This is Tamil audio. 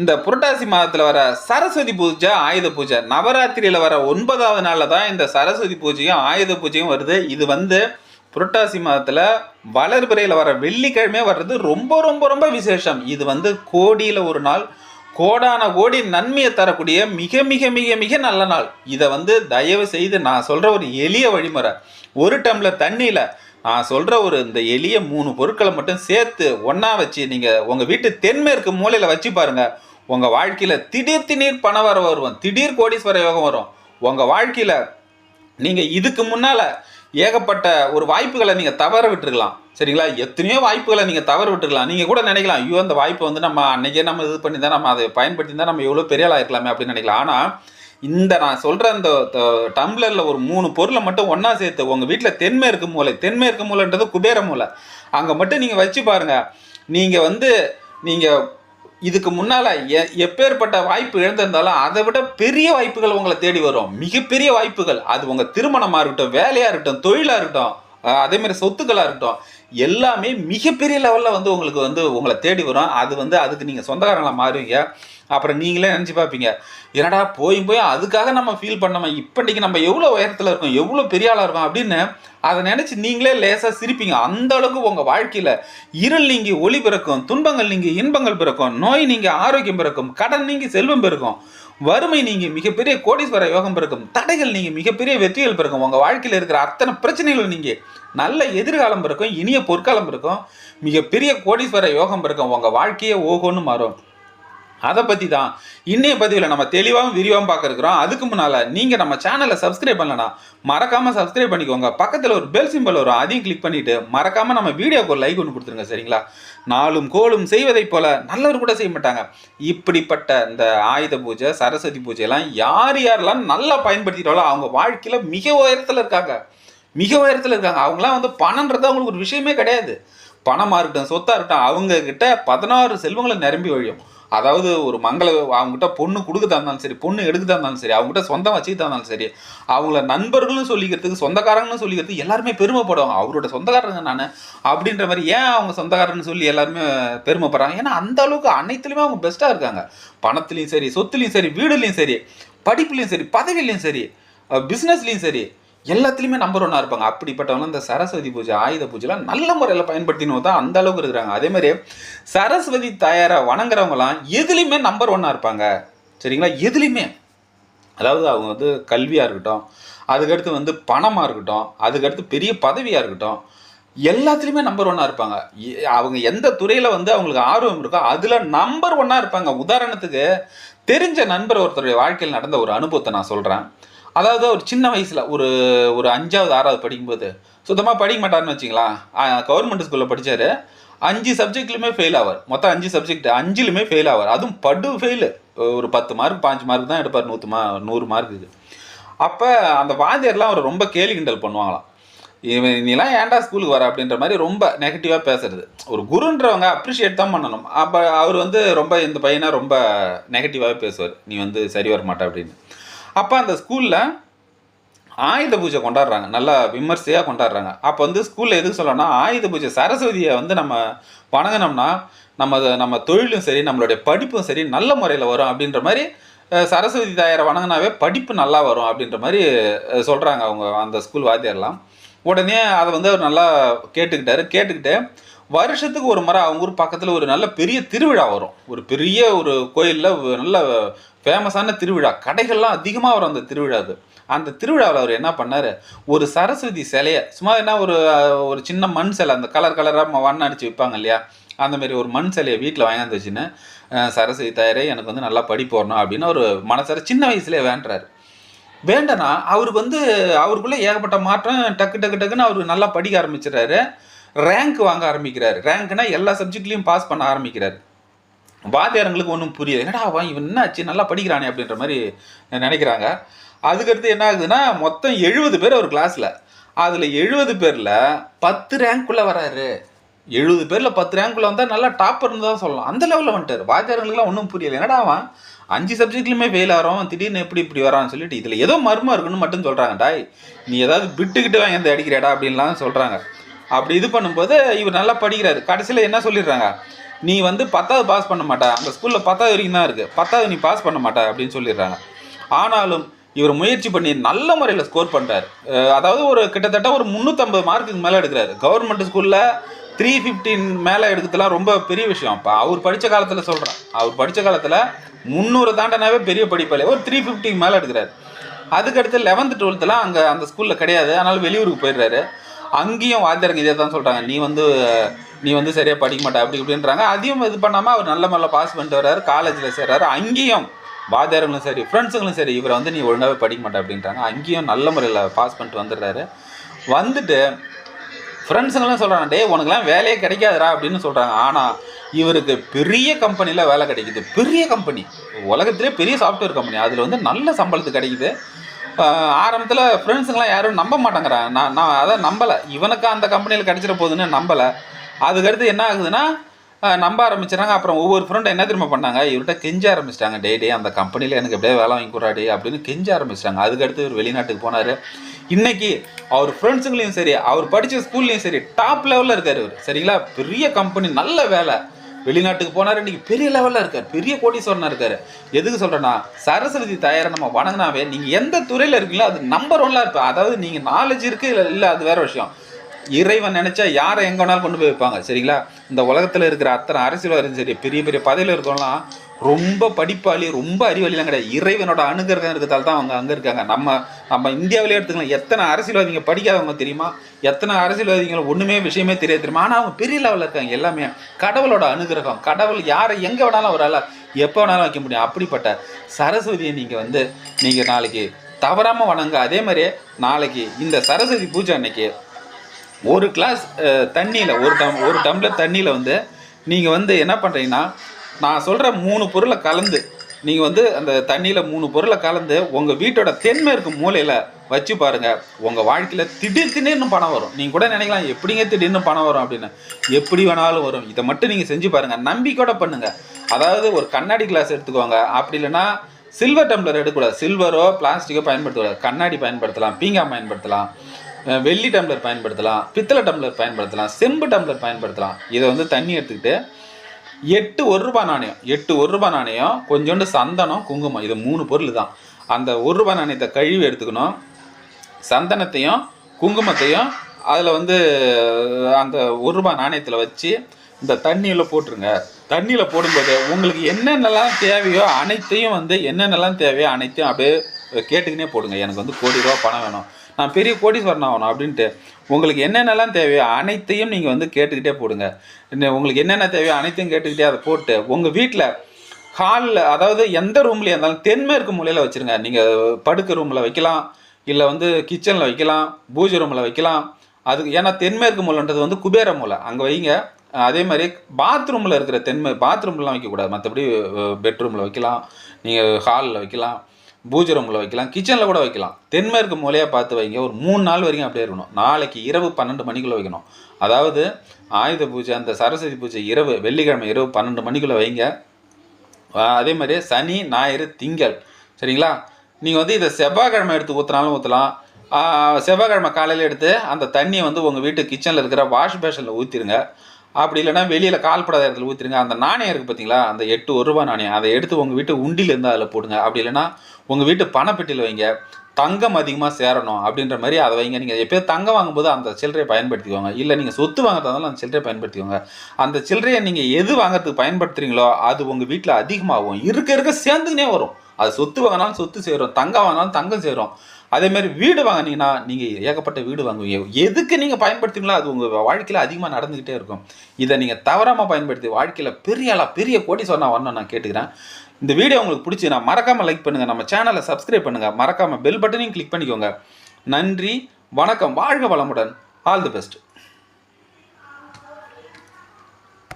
இந்த புரட்டாசி மாதத்தில் வர சரஸ்வதி பூஜை ஆயுத பூஜை. நவராத்திரியில் வர ஒன்பதாவது நாளில் தான் இந்த சரஸ்வதி பூஜையும் ஆயுத பூஜையும் வருது. இது வந்து புரட்டாசி மாதத்தில் வளர்பிறையில் வர வெள்ளிக்கிழமையே வர்றது ரொம்ப ரொம்ப ரொம்ப விசேஷம். இது வந்து கோடியில் ஒரு நாள். கோடான கோடி நன்மையை தரக்கூடிய மிக மிக மிக மிக நல்ல நாள். இதை வந்து தயவு செய்து நான் சொல்கிற ஒரு எளிய வழிமுறை. ஒரு டம்ளர் தண்ணியில் நான் சொல்கிற ஒரு இந்த எளிய மூணு பொருட்களை மட்டும் சேர்த்து ஒன்றா வச்சு நீங்கள் உங்கள் வீட்டு தென்மேற்கு மூலையில் வச்சு பாருங்கள் உங்கள் வாழ்க்கையில் திடீர் திடீர் பண வர வரும். திடீர் கோடீஸ்வர யோகம் வரும். உங்கள் வாழ்க்கையில் நீங்கள் இதுக்கு முன்னால் ஏகப்பட்ட ஒரு வாய்ப்புகளை நீங்கள் தவற விட்டுருக்கலாம். சரிங்களா? எத்தனையோ வாய்ப்புகளை நீங்கள் தவற விட்டுருக்கலாம். நீங்கள் கூட நினைக்கலாம் ஐயோ அந்த வாய்ப்பை வந்து நம்ம அன்றைக்கே நம்ம இது பண்ணி தான் நம்ம அதை பயன்படுத்தி தான் நம்ம எவ்வளோ பெரிய ஆளாக இருக்கலாமே அப்படின்னு நினைக்கலாம். ஆனால் இந்த நான் சொல்கிற அந்த த- டம்ளரில் ஒரு மூணு பொருளை மட்டும் ஒன்றா சேர்த்து உங்கள் வீட்டில் தென்மேற்கு மூலை தென்மேற்கு மூலைன்றது குபேர மூலை. அங்கே மட்டும் நீங்கள் வச்சு பாருங்கள் நீங்கள் வந்து நீங்கள் இதுக்கு முன்னால் எ எப்பேற்பட்ட வாய்ப்பு இழந்திருந்தாலும் அதை விட பெரிய வாய்ப்புகள் உங்களை தேடி வரும். மிகப்பெரிய வாய்ப்புகள். அது உங்கள் திருமணமாக இருக்கட்டும் வேலையாக இருக்கட்டும் தொழிலாக இருக்கட்டும் அதேமாதிரி சொத்துக்களாக இருக்கட்டும். எல்லாமே மிகப்பெரிய லெவலில் வந்து உங்களுக்கு வந்து உங்களை தேடி வரும். அது வந்து அதுக்கு நீங்கள் சொந்தக்காரங்களாக மாறுவீங்க. அப்புறம் நீங்களே நினச்சி பார்ப்பீங்க என்னடா போய் போய் அதுக்காக நம்ம ஃபீல் பண்ணோம். இப்போதைக்கு நம்ம எவ்வளோ உயரத்தில் இருக்கோம் எவ்வளோ பெரிய ஆளாக இருக்கோம் அப்படின்னு அதை நினச்சி நீங்களே லேசாக சிரிப்பீங்க. அந்த அளவுக்கு உங்கள் வாழ்க்கையில் இருள் நீங்கி ஒளி பிறக்கும் துன்பங்கள் நீங்கி இன்பங்கள் பிறக்கும் நோய் நீங்கி ஆரோக்கியம் பிறக்கும் கடன் நீங்கி செல்வம் பிறக்கும். வறுமை நீங்கள் மிகப்பெரிய கோடீஸ்வர யோகம் பிறக்கும் தடைகள் நீங்கள் மிகப்பெரிய வெற்றிகள் பிறக்கும் உங்கள் வாழ்க்கையில் இருக்கிற அத்தனை பிரச்சனைகள் நீங்கள் நல்ல எதிர்காலம் பிறக்கும் இனிய பொற்காலம் பிறக்கும் மிகப்பெரிய கோடீஸ்வர யோகம் பிறக்கும் உங்கள் வாழ்க்கையே ஓகோன்னு மாறும். அதை பற்றி தான் இன்னைய பதிவில் நம்ம தெளிவாகவும் விரிவாகவும் பார்க்குறோம் அதுக்கு முன்னால் நீங்கள் நம்ம சேனலை சப்ஸ்கிரைப் பண்ணலனா மறக்காமல் சப்ஸ்கிரைப் பண்ணிக்கோங்க. பக்கத்தில் ஒரு பெல் சிம்பல் வரும். அதையும் கிளிக் பண்ணிவிட்டு மறக்காமல் நம்ம வீடியோக்கு ஒரு லைக் ஒன்று கொடுத்துருங்க சரிங்களா? நாளும் கோலும் செய்வதைப் போல நல்லவர் கூட செய்ய மாட்டாங்க. இப்படிப்பட்ட இந்த ஆயுத பூஜை சரஸ்வதி பூஜையெல்லாம் யார் யாரெல்லாம் நல்லா பயன்படுத்திட்டாலோ அவங்க வாழ்க்கையில் மிக உயரத்தில் இருக்காங்க. மிக உயரத்தில் இருக்காங்க. அவங்களாம் வந்து பணன்றது அவங்களுக்கு ஒரு விஷயமே கிடையாது. பணமாக இருக்கட்டும் சொத்தாக இருக்கட்டும் அவங்கக்கிட்ட பதினாறு செல்வங்களை நிரம்பி வழியும். அதாவது ஒரு மங்கள அவங்ககிட்ட பொண்ணு கொடுக்கதா இருந்தாலும் சரி பொண்ணு எடுக்கதா இருந்தாலும் சரி அவங்ககிட்ட சொந்தம் வச்சுக்கிட்டா இருந்தாலும் சரி அவங்கள நண்பர்கள்னு சொல்லிக்கிறதுக்கு சொந்தக்காரங்கன்னு சொல்லிக்கிறதுக்கு எல்லாருமே பெருமைப்படுவாங்க. அவரோட சொந்தக்காரங்க நான் அப்படின்ற மாதிரி ஏன் அவங்க சொந்தக்காரன்னு சொல்லி எல்லாருமே பெருமைப்படுறாங்க? ஏன்னா அந்த அளவுக்கு அனைத்துலேயுமே அவங்க பெஸ்ட்டாக இருக்காங்க. பணத்துலையும் சரி சொத்துலேயும் சரி வீடுலேயும் சரி படிப்புலேயும் சரி பதவியிலையும் சரி பிஸ்னஸ்லையும் சரி எல்லாத்துலேயுமே நம்பர் ஒன்னாக இருப்பாங்க. அப்படிப்பட்டவங்க இந்த சரஸ்வதி பூஜை ஆயுத பூஜைலாம் நல்ல முறையில் பயன்படுத்தினு தான் அந்த அளவுக்கு இருக்கிறாங்க. அதே மாதிரி சரஸ்வதி தயாரை வணங்குறவங்களாம் எதுலேயுமே நம்பர் ஒன்னாக இருப்பாங்க. சரிங்களா? எதுலேயுமே. அதாவது அவங்க வந்து கல்வியாக இருக்கட்டும் அதுக்கடுத்து வந்து பணமாக இருக்கட்டும் அதுக்கடுத்து பெரிய பதவியாக இருக்கட்டும் எல்லாத்துலேயுமே நம்பர் ஒன்னாக இருப்பாங்க. அவங்க எந்த துறையில் வந்து அவங்களுக்கு ஆர்வம் இருக்கோ அதில் நம்பர் ஒன்னாக இருப்பாங்க. உதாரணத்துக்கு தெரிஞ்ச நண்பர் ஒருத்தருடைய வாழ்க்கையில் நடந்த ஒரு அனுபவத்தை நான் சொல்கிறேன் அதாவது ஒரு சின்ன வயசில் ஒரு ஒரு அஞ்சாவது ஆறாவது படிக்கும்போது சுத்தமாக படிக்க மாட்டாருன்னு வச்சிங்களா? கவர்மெண்ட் ஸ்கூலில் படித்தார் அஞ்சு சப்ஜெக்ட்லையுமே ஃபெயில் ஆவார். மொத்தம் அஞ்சு சப்ஜெக்ட் அஞ்சுலையுமே ஃபெயில் ஆவார். அதுவும் படு ஃபெயிலு ஒரு பத்து மார்க் பாஞ்சு மார்க் தான் எடுப்பார் நூற்று மா நூறு மார்க்குக்கு அப்போ அந்த வாத்தியார்லாம் அவர் ரொம்ப கேலி கிண்டல் பண்ணுவாங்களாம். இவன் நீலாம் ஏன்டா ஸ்கூலுக்கு வர? அப்படின்ற மாதிரி ரொம்ப நெகட்டிவாக பேசுறது. ஒரு குருன்றவங்க அப்ரிஷியேட் தான் பண்ணணும். அப்போ அவர் வந்து ரொம்ப இந்த பையனை ரொம்ப நெகட்டிவாகவே பேசுவார். நீ வந்து சரி வர மாட்டா அப்படின்னு. அப்போ அந்த ஸ்கூலில் ஆயுத பூஜை கொண்டாடுறாங்க. நல்லா விமர்சையாக கொண்டாடுறாங்க. அப்போ வந்து ஸ்கூலில் எதுக்கு சொல்லணும்னா ஆயுத பூஜை சரஸ்வதியை வந்து நம்ம வணங்கினோம்னா நம்ம நம்ம தொழிலும் சரி நம்மளுடைய படிப்பும் சரி நல்ல முறையில் வரும் அப்படின்ற மாதிரி சரஸ்வதி தாயாரை வணங்கினாவே படிப்பு நல்லா வரும் அப்படின்ற மாதிரி சொல்கிறாங்க அவங்க அந்த ஸ்கூல் வாத்தியார்லாம். உடனே அதை வந்து அவர் நல்லா கேட்டுக்கிட்டாரு. கேட்டுக்கிட்டு வருஷத்துக்கு ஒரு முறை அவங்க ஊர் பக்கத்தில் ஒரு நல்ல பெரிய திருவிழா வரும். ஒரு பெரிய ஒரு கோயிலில் நல்ல ஃபேமஸான திருவிழா. கடைகள்லாம் அதிகமாக வரும் அந்த திருவிழா அது. அந்த திருவிழாவில் அவர் என்ன பண்ணார்? ஒரு சரஸ்வதி சிலையை சும்மா என்ன ஒரு ஒரு சின்ன மண் சிலை அந்த கலர் கலராக வண்ணம் அடித்து வைப்பாங்க இல்லையா? அந்தமாரி ஒரு மண் சிலையை வீட்டில் வாங்கியாந்து வச்சுன்னு சரஸ்வதி தயாரே எனக்கு வந்து நல்லா படிப்பு வரணும் அப்படின்னு ஒரு மனசார சின்ன வயசுலேயே வேண்டுறாரு. வேண்டனா அவருக்கு வந்து அவருக்குள்ளே ஏகப்பட்ட மாற்றம் டக்கு டக்கு டக்குன்னு அவர் நல்லா படிக்க ஆரம்பிச்சிடுறாரு. ரேங்க் வாங்க ஆரம்பிக்கிறார். ரேங்க்னா எல்லா சப்ஜெக்ட்லேயும் பாஸ் பண்ண ஆரம்பிக்கிறார். வாத்தியாரங்களுக்கு ஒன்றும் புரியல. என்னடா அவன் இவன் என்னாச்சு? நல்லா படிக்கிறானே அப்படின்ற மாதிரி நினைக்கிறாங்க. அதுக்கடுத்து என்ன ஆகுதுன்னா மொத்தம் எழுபது பேர் ஒரு கிளாஸில் அதில் எழுபது பேரில் பத்து ரேங்க்குள்ளே வராரு. எழுபது பேரில் பத்து ரேங்க்குள்ளே வந்தால் நல்லா டாப்பர்னு தான் சொல்லலாம். அந்த லெவலில் வந்துட்டார். வாத்தியாரங்களுக்குலாம் ஒன்றும் புரியல. என்னடா அவன்? அஞ்சு சப்ஜெக்ட்லையுமே ஃபெயில் ஆகிறோம் திடீர்னு எப்படி இப்படி வரான்னு சொல்லிட்டு இதில் ஏதோ மர்மம் இருக்குன்னு மட்டும் சொல்கிறாங்க டாய் நீ ஏதாவது விட்டுக்கிட்டு வாங்கி வந்து அடிக்கிறடா அப்படின்லாம் சொல்கிறாங்க அப்படி இது பண்ணும்போது இவர் நல்லா படிக்கிறாரு. கடைசியில் என்ன சொல்லிடுறாங்க? நீ வந்து பத்தாவது பாஸ் பண்ண மாட்டா. அந்த ஸ்கூலில் பத்தாவது வரைக்கும் தான் இருக்குது பத்தாவது நீ பாஸ் பண்ண மாட்டா அப்படின்னு சொல்லிடுறாங்க. ஆனாலும் இவர் முயற்சி பண்ணி நல்ல முறையில் ஸ்கோர் பண்ணுறாரு அதாவது ஒரு கிட்டத்தட்ட ஒரு முந்நூற்றம்பது மார்க்குக்கு மேலே எடுக்கிறாரு. கவர்மெண்ட் ஸ்கூலில் த்ரீ ஃபிஃப்டின் மேலே எடுக்கிறதுலாம் ரொம்ப பெரிய விஷயம். அப்போ அவர் படித்த காலத்தில் சொல்கிறேன் அவர் படித்த காலத்தில் முந்நூறு தாண்டனாவே பெரிய படிப்பாளி. ஒரு த்ரீ ஃபிஃப்டிக்கு மேலே எடுக்கிறாரு. அதுக்கடுத்து லெவன்த்து டுவெல்த்துலாம் அங்கே அந்த ஸ்கூலில் கிடையாது. அதனால் வெளியூருக்கு போயிடுறாரு. அங்கேயும் வாத்தியாருங்க இதே தான் சொல்கிறாங்க நீ வந்து நீ வந்து சரியாக படிக்க மாட்ட அப்படி இப்படின்றாங்க. அதையும் இது பண்ணாமல் அவர் நல்ல முறையில் பாஸ் பண்ணிட்டு வர்றாரு காலேஜில் சேர்றாரு. அங்கேயும் வாத்தியாரங்களும் சரி ஃப்ரெண்ட்ஸுங்களும் சரி இவரை வந்து நீ ஒழுங்காகவே படிக்க மாட்டே அப்படின்றாங்க. அங்கேயும் நல்ல முறையில் பாஸ் பண்ணிட்டு வந்துடுறாரு. வந்துட்டு ஃப்ரெண்ட்ஸுங்களாம் சொல்கிறாங்க டே உனக்குலாம் வேலையே கிடைக்காதுடா அப்படின்னு சொல்கிறாங்க ஆனால் இவருக்கு பெரிய கம்பெனியில் வேலை கிடைக்குது. பெரிய கம்பெனி உலகத்திலே பெரிய சாஃப்ட்வேர் கம்பெனி அதில் வந்து நல்ல சம்பளத்துக்கு கிடைக்குது. ஆரம்பத்தில் ஃப்ரெண்ட்ஸுங்களாம் யாரும் நம்ப மாட்டேங்கிறேன் நான் நான் அதை நம்பலை. இவனுக்கு அந்த கம்பெனியில் கிடச்சிட போகுதுன்னு நம்பலை. அதுக்கடுத்து என்ன ஆகுதுன்னா நம்ப ஆரம்பிச்சிடறாங்க. அப்புறம் ஒவ்வொரு ஃப்ரெண்டும் என்ன திரும்ப பண்ணாங்க? இவர்கிட்ட கெஞ்ச ஆரம்பிச்சிட்டாங்க. டே டே அந்த கம்பெனியில் எனக்கு எப்படியே வேலை வாங்கி கூடாடி அப்படின்னு கெஞ்ச ஆரம்பிச்சிட்டாங்க. அதுக்கடுத்து இவர் வெளிநாட்டுக்கு போனார். இன்னைக்கு அவர் ஃப்ரெண்ட்ஸுங்களையும் சரி அவர் படித்த ஸ்கூல்லையும் சரி டாப் லெவலில் இருக்கார் இவர். சரிங்களா? பெரிய கம்பெனி நல்ல வேலை. வெளிநாட்டுக்கு போனார். இன்றைக்கி பெரிய லெவலில் இருக்கார். பெரிய கோடீஸ்வரனாக இருக்கார். எதுக்கு சொல்கிறேன்னா சரஸ்வதி தயாரை நம்ம வணங்கினாவே நீங்கள் எந்த துறையில் இருக்கீங்களோ அது நம்பர் ஒன்லாம் இருப்பேன் அதாவது நீங்கள் நாலேஜ் இருக்குது இல்லை இல்லை அது வேறு விஷயம். இறைவன் நினச்சா யாரை எங்கே வேணாலும் கொண்டு போய் வைப்பாங்க. சரிங்களா? இந்த உலகத்தில் இருக்கிற அத்தனை அரசியல்வாதியும் சரி பெரிய பெரிய பதவியில் இருக்கவங்களாம் ரொம்ப படிப்பாளி ரொம்ப அறிவாளிலாம் கிடையாது. இறைவனோட அணுகிரகம் இருக்கிறதால தான் அவங்க அங்கே இருக்காங்க. நம்ம நம்ம இந்தியாவிலே எடுத்துக்கலாம் எத்தனை அரசியல்வாதிங்க படிக்காதவங்க தெரியுமா? எத்தனை அரசியல்வாதிகள் ஒன்றுமே விஷயமே தெரியாது தெரியுமா? ஆனால் அவங்க பெரிய லெவலில் இருக்காங்க எல்லாமே. கடவுளோட அனுகிரகம். கடவுள் யாரை எங்கே வேணாலும் அவரால் எப்போ வேணாலும் வைக்க முடியும். அப்படிப்பட்ட சரஸ்வதியை நீங்கள் வந்து நீங்கள் நாளைக்கு தவறாமல் வணங்க அதே மாதிரியே நாளைக்கு இந்த சரஸ்வதி பூஜை அன்னைக்கு ஒரு கிளாஸ் தண்ணியில் ஒரு டம் ஒரு டம்ளர் தண்ணியில் வந்து நீங்கள் வந்து என்ன பண்ணுறீங்கன்னா நான் சொல்கிற மூணு பொருளை கலந்து நீங்கள் வந்து அந்த தண்ணியில் மூணு பொருளை கலந்து உங்கள் வீட்டோட தென்மேற்கு மூலையில் வச்சு பாருங்கள் உங்கள் வாழ்க்கையில் திடீர் திடீர்னு பணம் வரும். நீங்கள் கூட நினைக்கலாம் எப்படிங்க திடீர்னு பணம் வரும் அப்படின்னு. எப்படி வேணாலும் வரும். இதை மட்டும் நீங்கள் செஞ்சு பாருங்கள் நம்பிக்கையோட பண்ணுங்கள் அதாவது ஒரு கண்ணாடி கிளாஸ் எடுத்துக்கோங்க. அப்படி இல்லைன்னா சில்வர் டம்ளர் எடுக்கக்கூடாது. சில்வரோ பிளாஸ்டிக்கோ பயன்படுத்தக்கூடாது. கண்ணாடி பயன்படுத்தலாம் பீங்காய் பயன்படுத்தலாம் வெள்ளி டம்ளர் பயன்படுத்தலாம் பித்தளை டம்ளர் பயன்படுத்தலாம் செம்பு டம்ளர் பயன்படுத்தலாம். இதை வந்து தண்ணி எடுத்துக்கிட்டு எட்டு ஒரு ரூபா நாணயம். எட்டு ஒரு ரூபா நாணயம் கொஞ்சோண்டு சந்தனம் குங்குமம். இது மூணு பொருள் தான் அந்த ஒரு ரூபா நாணயத்தை கழுவி எடுத்துக்கணும். சந்தனத்தையும் குங்குமத்தையும் அதில் வந்து அந்த ஒரு ரூபா நாணயத்தில் வச்சு இந்த தண்ணியில் போட்டுருங்க. தண்ணியில் போடும்போது உங்களுக்கு என்னென்னலாம் தேவையோ அனைத்தையும் வந்து என்னென்னலாம் தேவையோ அனைத்தையும் அப்படியே கேட்டுக்கினே போடுங்க. எனக்கு வந்து கோடி ரூபா பணம் வேணும். நான் பெரிய கோடீஸ்வரன் ஆகணும் அப்படின்ட்டு. உங்களுக்கு என்னென்னலாம் தேவையோ அனைத்தையும் நீங்கள் வந்து கேட்டுக்கிட்டே போடுங்க. உங்களுக்கு என்னென்ன தேவையோ அனைத்தையும் கேட்டுக்கிட்டே அதை போட்டு உங்கள் வீட்டில் ஹாலில் அதாவது எந்த ரூம்லேயே இருந்தாலும் தென்மேற்கு மூலையில் வச்சுருங்க. நீங்கள் படுக்க ரூமில் வைக்கலாம் இல்லை வந்து கிச்சனில் வைக்கலாம் பூஜை ரூமில் வைக்கலாம். அதுக்கு ஏன்னா தென்மேற்கு மூலைன்றது வந்து குபேர மூலை. அங்கே வைங்க. அதே மாதிரி பாத்ரூமில் இருக்கிற தென்மே பாத்ரூம்லாம் வைக்கக்கூடாது. மற்றபடி பெட்ரூமில் வைக்கலாம். நீங்கள் ஹாலில் வைக்கலாம். பூஜை ரூமில் வைக்கலாம் கிச்சனில் கூட வைக்கலாம். தென்மேற்கு மூலையாக பார்த்து வைங்க. ஒரு மூணு நாள் வரைக்கும் அப்படியே இருக்கணும். நாளைக்கு இரவு பன்னெண்டு மணிக்குள்ளே வைக்கணும். அதாவது ஆயுத பூஜை அந்த சரஸ்வதி பூஜை இரவு வெள்ளிக்கிழமை இரவு பன்னெண்டு மணிக்குள்ளே வைங்க. அதே மாதிரி சனி ஞாயிறு திங்கள். சரிங்களா? நீங்கள் வந்து இதை செவ்வாய்க்கிழமை எடுத்து ஊற்றினாலும் ஊற்றலாம் செவ்வாய்க்கிழமை காலையில் எடுத்து அந்த தண்ணியை வந்து உங்கள் வீட்டு கிச்சனில் இருக்கிற வாஷ் பேஷனில் ஊற்றிடுங்க அப்படி இல்லைன்னா வெளியில் கால்படாத இடத்துல ஊற்றிடுங்க அந்த நாணயம் இருக்குது பார்த்தீங்களா அந்த எட்டு ஒரு ரூபா நாணயம். அதை எடுத்து உங்கள் வீட்டு உண்டியில் அதில் போடுங்க. அப்படி இல்லைன்னா உங்கள் வீட்டு பணப்பெட்டியில் வைங்க. தங்கம் அதிகமாக சேரணும் அப்படின்ற மாதிரி அதை வைங்க. நீங்கள் எப்போயோ தங்கம் வாங்கும்போது அந்த சில்லறையை பயன்படுத்திக்கோங்க. இல்லை நீங்கள் சொத்து வாங்குறதாலும் அந்த சில்லறையை பயன்படுத்திக்கோங்க. அந்த சில்லறையை நீங்கள் எது வாங்குறதுக்கு பயன்படுத்துறீங்களோ அது உங்கள் வீட்டில் அதிகமாகும். இருக்க இருக்க சேர்ந்துக்கினே வரும். அது சொத்து வாங்கினாலும் சொத்து சேரும். தங்கம் வாங்கினாலும் தங்கம் சேரும். அதே மாதிரி வீடு வாங்கினீங்கன்னா நீங்கள் ஏகப்பட்ட வீடு வாங்குவீங்க. எதுக்கு நீங்கள் பயன்படுத்துங்களோ அது உங்கள் வாழ்க்கையில் அதிகமாக நடந்துக்கிட்டே இருக்கும். இதை நீங்கள் தவறாமல் பயன்படுத்தி வாழ்க்கையில் பெரிய ஆளாக பெரிய கோடி சொன்னால் வரணும் நான் கேட்டுக்கிறேன். இந்த வீடியோ உங்களுக்கு பிடிச்சி நான் மறக்காமல் லைக் பண்ணுங்கள் நம்ம சேனலை சப்ஸ்கிரைப் பண்ணுங்கள் மறக்காமல் பெல் பட்டனையும் கிளிக் பண்ணிக்கோங்க. நன்றி வணக்கம். வாழ்க வளமுடன். All the best